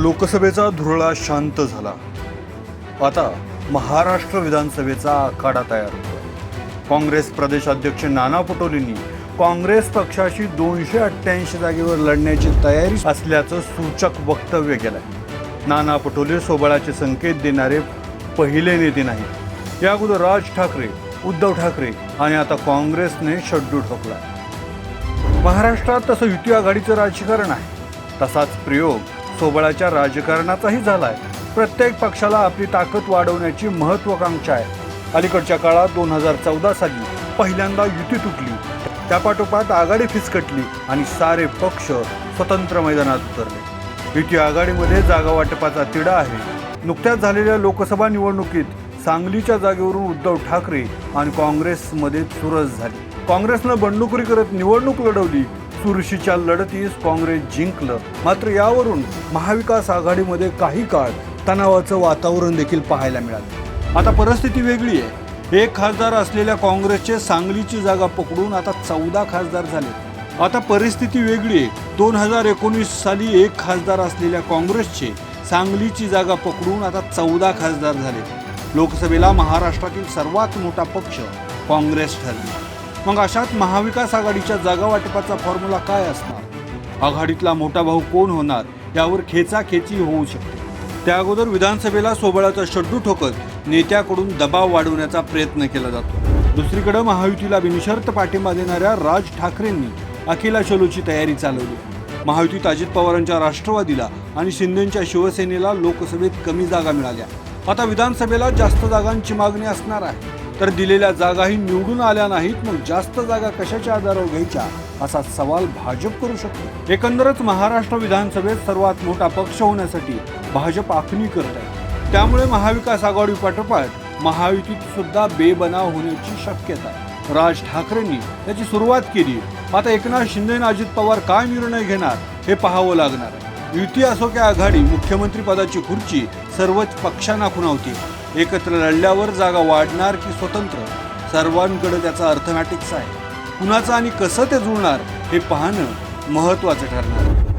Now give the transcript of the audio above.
लोकसभेचा धुरळा शांत झाला. आता महाराष्ट्र विधानसभेचा आखाडा तयार होतो काँग्रेस प्रदेशाध्यक्ष नाना पटोलेंनी काँग्रेस पक्षाशी दोनशे अठ्ठ्याऐंशी जागेवर लढण्याची तयारी असल्याचं सूचक वक्तव्य केलंय. नाना पटोले सोबळाचे संकेत देणारे पहिले नेते नाहीत. या अगोदर राज ठाकरे उद्धव ठाकरे आणि आता काँग्रेसने शड्डू ठोकला महाराष्ट्रात तसं युती आघाडीचं राजकारण आहे. तसाच प्रयोग सोबळाच्या राजकारणाचाही झालाय. प्रत्येक पक्षाला आपली ताकद वाढवण्याची महत्वाकांक्षा आहे. अलीकडच्या काळात दोन हजार चौदा साली पहिल्यांदा युती तुटली. त्यापाठोपाठ आघाडी फिसकटली आणि सारे पक्ष स्वतंत्र मैदानात उतरले. युती आघाडीमध्ये जागा वाटपाचा तिढा आहे. नुकत्याच झालेल्या लोकसभा निवडणुकीत सांगलीच्या जागेवरून उद्धव ठाकरे आणि काँग्रेसमध्ये चुरस झाली. काँग्रेसनं बंडखोरी करत निवडणूक लढवली चुरशीच्या लढतीस काँग्रेस जिंकलं. मात्र यावरून महाविकास आघाडीमध्ये काही काळ तणावाचं वातावरण देखील पाहायला मिळालं. आता परिस्थिती वेगळी आहे. एक खासदार असलेल्या काँग्रेसचे सांगलीची जागा पकडून आता चौदा खासदार झाले. आता परिस्थिती वेगळी आहे. दोन हजार एकोणीस साली एक खासदार असलेल्या काँग्रेसचे सांगलीची जागा पकडून आता चौदा खासदार झाले. लोकसभेला महाराष्ट्रातील सर्वात मोठा पक्ष काँग्रेस ठरली. मग अशात महाविकास आघाडीच्या जागा वाटपाचा फॉर्म्युला काय असणार? आघाडीतला मोठा भाऊ कोण होणार? यावर खेचाखेची होऊ शकते. त्या अगोदर विधानसभेला सोबळाचा शड्डू ठोकत नेत्याकडून दबाव वाढवण्याचा प्रयत्न केला जातो. दुसरीकडे महायुतीला बिनशर्त पाठिंबा देणाऱ्या राज ठाकरेंनी अखिला शलूची तयारी चालवली. महायुतीत अजित पवारांच्या राष्ट्रवादीला आणि शिंदेच्या शिवसेनेला लोकसभेत कमी जागा मिळाल्या. आता विधानसभेला जास्त जागांची मागणी असणार आहे. तर दिलेल्या जागाही निवडून आल्या नाहीत मग जास्त जागा कशाच्या आधारावर घ्यायच्या? असा सवाल भाजप करू शकतो. एकंदरच महाराष्ट्र विधानसभेत सर्वात मोठा पक्ष होण्यासाठी भाजप आखणी करत आहे. त्यामुळे महाविकास आघाडी पाठोपाठ महायुतीत सुद्धा बेबनाव होण्याची शक्यता राज ठाकरेंनी त्याची सुरुवात केली. आता एकनाथ शिंदे आणि अजित पवार काय निर्णय घेणार हे पाहावं लागणार युती असो की आघाडी मुख्यमंत्री पदाची खुर्ची सर्वच पक्षांना खुणावते एकत्र लढल्यावर जागा वाढणार की स्वतंत्र? सर्वांकडे त्याचा अर्थमॅटिक्स आहे. कुणाचं आणि कसं ते जुळणार हे पाहणं महत्त्वाचं ठरणार.